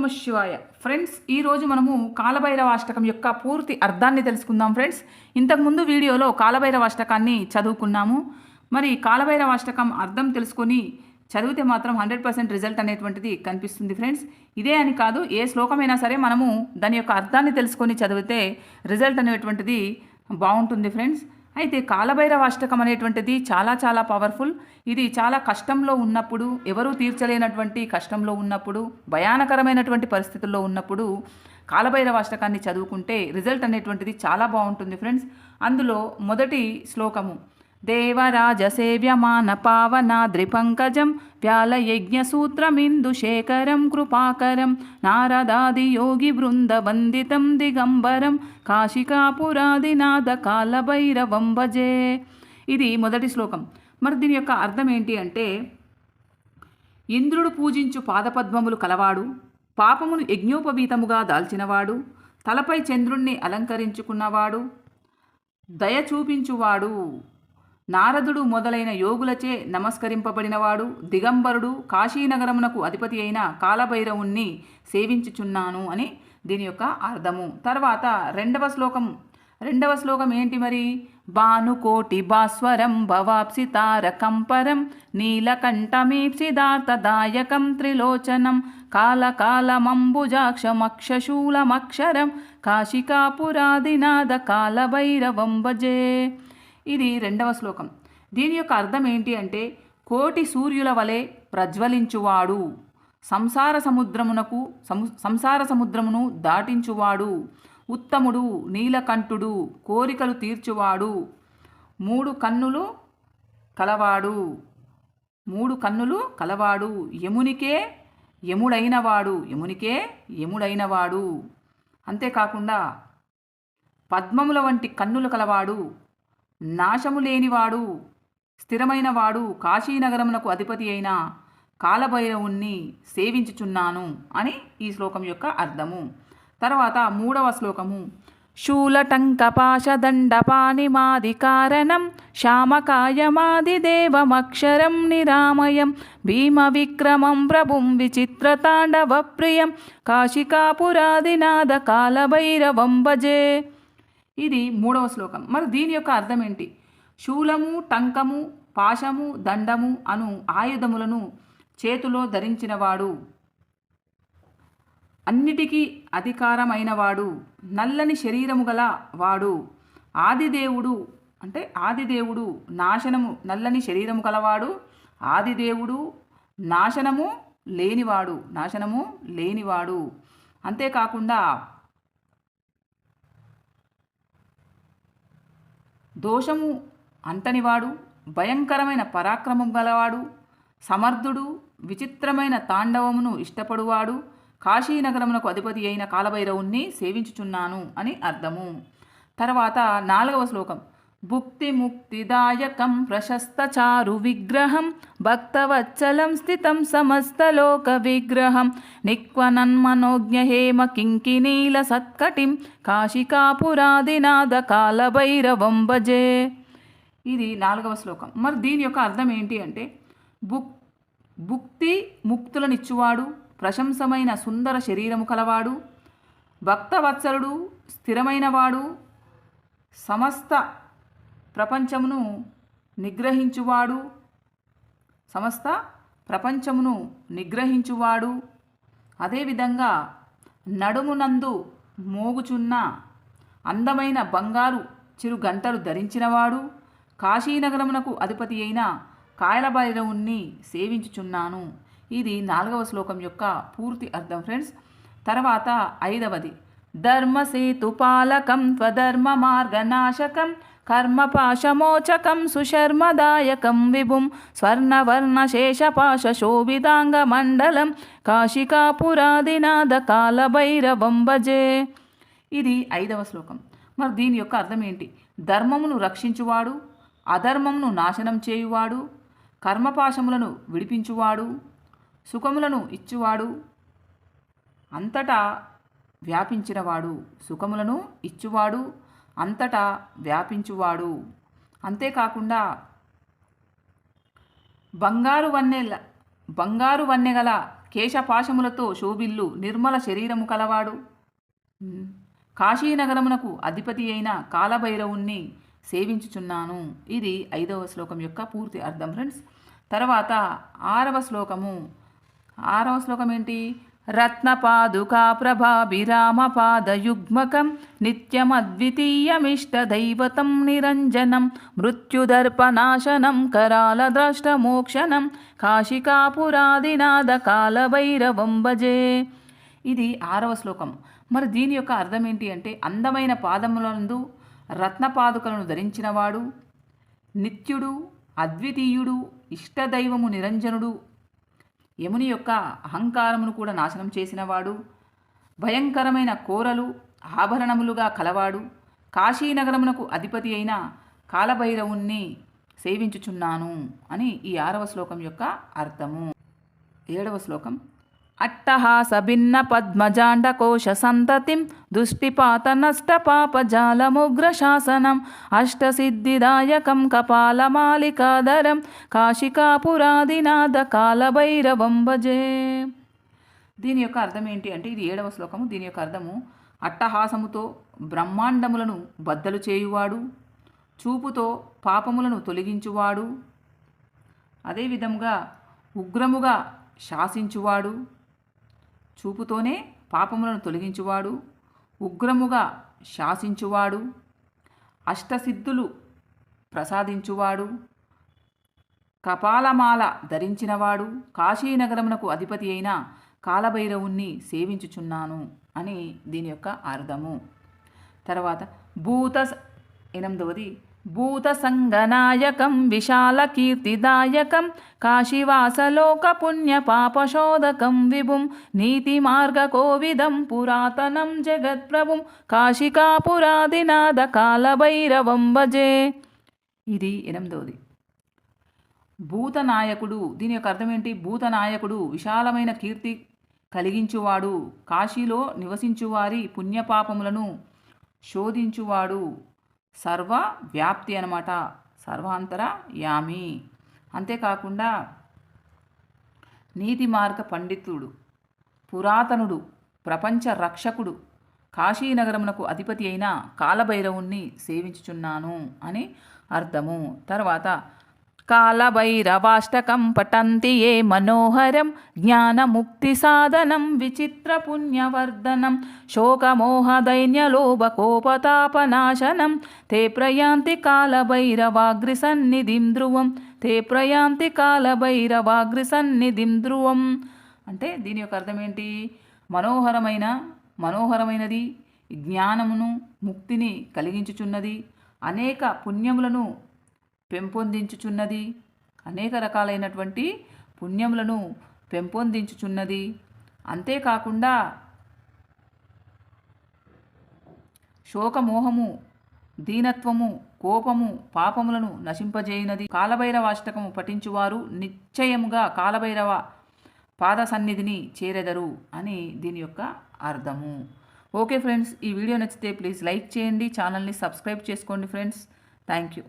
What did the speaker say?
నమ శివాయ. ఫ్రెండ్స్ ఈరోజు మనము కాలభైరవాష్టకం యొక్క పూర్తి అర్థాన్ని తెలుసుకుందాం ఫ్రెండ్స్. ఇంతకుముందు వీడియోలో కాలభైరవాష్టకాన్ని చదువుకున్నాము. మరి కాలభైరవాష్టకం అర్థం తెలుసుకొని చదివితే మాత్రం హండ్రెడ్ పర్సెంట్ రిజల్ట్ అనేటువంటిది కనిపిస్తుంది ఫ్రెండ్స్. ఇదే అని కాదు ఏ శ్లోకమైనా సరే మనము దాని యొక్క అర్థాన్ని తెలుసుకొని చదివితే రిజల్ట్ అనేటువంటిది బాగుంటుంది ఫ్రెండ్స్. అయితే కాలభైరవ అష్టకం అనేటువంటిది చాలా చాలా పవర్ఫుల్. ఇది చాలా కష్టంలో ఉన్నప్పుడు ఎవరూ తీర్చలేనటువంటి కష్టంలో ఉన్నప్పుడు భయానకరమైనటువంటి పరిస్థితుల్లో ఉన్నప్పుడు కాలభైరవ అష్టకాన్ని చదువుకుంటే రిజల్ట్ అనేటువంటిది చాలా బాగుంటుంది ఫ్రెండ్స్. అందులో మొదటి శ్లోకము దేవరాజ సేవ్యమాన పావనాద్రిపంకజం వ్యాలయజ్ఞసూత్రమిందుశేఖరం కృపాకరం నారదాది యోగి దిగంబరం కాశికాపురాదినాథ కాలభైరవం భజే ఇది మొదటి శ్లోకం. మరి దీని యొక్క అర్థం ఏంటి అంటే ఇంద్రుడు పూజించు పాదపద్మములు కలవాడు పాపమును యజ్ఞోపవీతముగా దాల్చినవాడు తలపై చంద్రుణ్ణి అలంకరించుకున్నవాడు దయ చూపించువాడు. నారదుడు మొదలైన యోగులచే నమస్కరింపబడినవాడు దిగంబరుడు కాశీనగరమునకు అధిపతి అయిన కాలభైరవుణ్ణి సేవించుచున్నాను అని దీని యొక్క అర్థము. తర్వాత రెండవ శ్లోకం. రెండవ శ్లోకం ఏంటి మరి? భానుకోటి భాస్వరం భవాప్సి తారకంపరం నీలకంఠమీప్సిదార్థదాయకం త్రిలోచనం కాలకాలమంబుజాక్షమక్షశూలమక్షరం కాశికాపురాదినాథ కాలభైరవం భజే. ఇది రెండవ శ్లోకం. దీని యొక్క అర్థం ఏంటి అంటే కోటి సూర్యుల వలె ప్రజ్వలించువాడు సంసార సముద్రమునకు సంసార సముద్రమును దాటించువాడు ఉత్తముడు నీలకంఠుడు కోరికలు తీర్చువాడు మూడు కన్నులు కలవాడు మూడు కన్నులు కలవాడు యమునికే యముడైనవాడు యమునికే యముడైనవాడు. అంతేకాకుండా పద్మముల వంటి కన్నులు కలవాడు నాశము లేనివాడు స్థిరమైనవాడు కాశీనగరమునకు అధిపతి అయిన కాలభైరవుణ్ణి సేవించుచున్నాను అని ఈ శ్లోకం యొక్క అర్థము. తర్వాత మూడవ శ్లోకము. శూలటంకపాశదండపానిమాది కారణం శ్యామకాయమాదిదేవమక్షరం నిరామయం భీమ విక్రమం ప్రభుం విచిత్రతాండవ ప్రియం కాశికాపురాదినాథ కాలభైరవం భజే. ఇది మూడవ శ్లోకం. మరి దీని యొక్క అర్థం ఏంటి శూలము టంకము పాశము దండము అను ఆయుధములను చేతిలో ధరించినవాడు అన్నిటికీ అధికారమైనవాడు నల్లని శరీరము గల వాడు ఆదిదేవుడు అంటే ఆదిదేవుడు నాశనము నల్లని శరీరము గలవాడు ఆదిదేవుడు నాశనము లేనివాడు నాశనము లేనివాడు. అంతేకాకుండా దోషము అంటనివాడు భయంకరమైన పరాక్రమం గలవాడు సమర్థుడు విచిత్రమైన తాండవమును ఇష్టపడువాడు కాశీనగరమునకు అధిపతి అయిన కాలభైరవుణ్ణి సేవించుచున్నాను అని అర్థము. తర్వాత నాలుగవ శ్లోకం. భుక్తి ముక్తిదాయకం ప్రశస్త చారు విగ్రహం భక్తవత్సలం స్థితం సమస్తలోక విగ్రహం. నిక్వనన్మనోజ్ఞ హేమ కింకినీల సత్కటిం కాశికాపురాదినాథ కాలభైరవం భజే. ఇది నాలుగవ శ్లోకం. మరి దీని యొక్క అర్థం ఏంటి అంటే బుక్ భుక్తి ముక్తులనిచ్చువాడు ప్రశంసమైన సుందర శరీరము కలవాడు భక్తవత్సలుడు స్థిరమైనవాడు సమస్త ప్రపంచమును నిగ్రహించువాడు. సమస్త ప్రపంచమును నిగ్రహించువాడు. అదేవిధంగా నడుమునందు మోగుచున్న అందమైన బంగారు చిరు గంటలు ధరించినవాడు. కాశీనగరమునకు అధిపతి అయిన కాయలభైరవుణ్ణి సేవించుచున్నాను. ఇది నాలుగవ శ్లోకం యొక్క పూర్తి అర్థం ఫ్రెండ్స్. తర్వాత ఐదవది. ధర్మసేతుపాలకం త్వధర్మ మార్గనాశకం కర్మపాశమోచకం సుశర్మదాయకం విభుం స్వర్ణవర్ణశేషపాశోభిదాంగమండలం కాశికాపురాదినాథ కాలభైరవం భజే ఇది ఐదవ శ్లోకం. మరి దీని యొక్క అర్థం ఏంటి? ధర్మమును రక్షించువాడు అధర్మమును నాశనం చేయువాడు కర్మపాశములను విడిపించువాడు సుఖములను ఇచ్చువాడు అంతటా వ్యాపించినవాడు సుఖములను ఇచ్చువాడు అంతటా వ్యాపించువాడు. అంతేకాకుండా బంగారు వన్నెల బంగారు వన్నెగల కేశపాశములతో శోభిల్లు నిర్మల శరీరము కలవాడు. కాశీనగరమునకు అధిపతి అయిన కాలభైరవుణ్ణి సేవించుచున్నాను. ఇది ఐదవ శ్లోకం యొక్క పూర్తి అర్థం ఫ్రెండ్స్. తర్వాత ఆరవ శ్లోకము. ఆరవ శ్లోకం ఏంటి రత్నపాదుకా ప్రభాభిరామ పాదయుగ్మకం నిత్యమద్వితీయమిష్టదైవతం నిరంజనం మృత్యుదర్పనాశనం కరాల ద్రష్టమోక్షణం కాశికాపురాదినాద కాలభైరవం భజే. ఇది ఆరవ శ్లోకం. మరి దీని యొక్క అర్థం ఏంటి అంటే అందమైన పాదములందు రత్నపాదుకలను ధరించినవాడు నిత్యుడు అద్వితీయుడు ఇష్టదైవము నిరంజనుడు యముని యొక్క అహంకారమును కూడా నాశనం చేసినవాడు భయంకరమైన కోరలు ఆభరణములుగా కలవాడు కాశీనగరమునకు అధిపతి అయిన కాలభైరవుణ్ణి సేవించుచున్నాను అని ఈ ఆరవ శ్లోకం యొక్క అర్థము. ఏడవ శ్లోకం అట్టహాస భిన్న పద్మజాండకోశ సంతతిం దుష్టిపాత నష్ట పాపజాలముగ్ర శాసనం అష్టసిద్ధిదాయకం కపాలమాలికాదరం కాశికాపురాదినాథ కాలభైరవం భజే దీని యొక్క అర్థం ఏంటి అంటే ఇది ఏడవ శ్లోకము. దీని యొక్క అర్థము అట్టహాసముతో బ్రహ్మాండములను బద్దలు చేయువాడు చూపుతో పాపములను తొలగించువాడు అదేవిధముగా ఉగ్రముగా శాసించువాడు చూపుతోనే పాపములను తొలగించువాడు ఉగ్రముగా శాసించువాడు అష్టసిద్ధులు ప్రసాదించువాడు కపాలమాల ధరించినవాడు కాశీనగరమునకు అధిపతి అయిన కాలభైరవుణ్ణి సేవించుచున్నాను అని దీని యొక్క అర్థము. తర్వాత భూత ఎనిమిదవది భూత విశాలకీర్తిదాయకం విశాల కీర్తిదాయకం కాశీవాసలోక పుణ్య పాపశోధకం విభుం నీతి మార్గ కోవిదం పురాతనం జగత్ప్రభుం కాశికాపురాదినాథ కాలభైరవం భజే. ఇది ఎనిమిదవది. భూతనాయకుడు దీని యొక్క అర్థం ఏంటి? భూతనాయకుడు విశాలమైన కీర్తి కలిగించువాడు కాశీలో నివసించువారి పుణ్యపాపములను శోధించువాడు సర్వ వ్యాప్తి అనమాట సర్వాంతర యామి. అంతేకాకుండా నీతి మార్గ పండితుడు పురాతనుడు ప్రపంచ రక్షకుడు కాశీనగరమునకు అధిపతి అయిన కాలభైరవుణ్ణి సేవించుచున్నాను అని అర్థము. తర్వాత కాలభైరవాష్టకం పఠంతి ఏ మనోహరం జ్ఞానముక్తి సాధనం విచిత్ర పుణ్యవర్ధనం శోకమోహదైన్యలోభకోపతాపనాశనం తే ప్రయాంతి కాలభైరవాగ్రి సన్నిధిం ధ్రువం తే ప్రయాంతి కాలభైరవాగ్రి సన్నిధిం ధ్రువం. అంటే దీని యొక్క అర్థం ఏంటి? మనోహరమైన మనోహరమైనది జ్ఞానమును ముక్తిని కలిగించుచున్నది అనేక పుణ్యములను పెంపొందించుచున్నది. అనేక రకాలైనటువంటి పుణ్యములను పెంపొందించుచున్నది. అంతేకాకుండా శోకమోహము దీనత్వము కోపము పాపములను నశింపజేయునది. కాలభైరవాష్టకము పఠించువారు నిశ్చయముగా కాలభైరవ పాద సన్నిధిని చేరెదరు అని దీని యొక్క అర్థము. ఓకే ఫ్రెండ్స్ ఈ వీడియో నచ్చితే ప్లీజ్ లైక్ చేయండి ఛానల్ని సబ్స్క్రైబ్ చేసుకోండి ఫ్రెండ్స్. Thank you.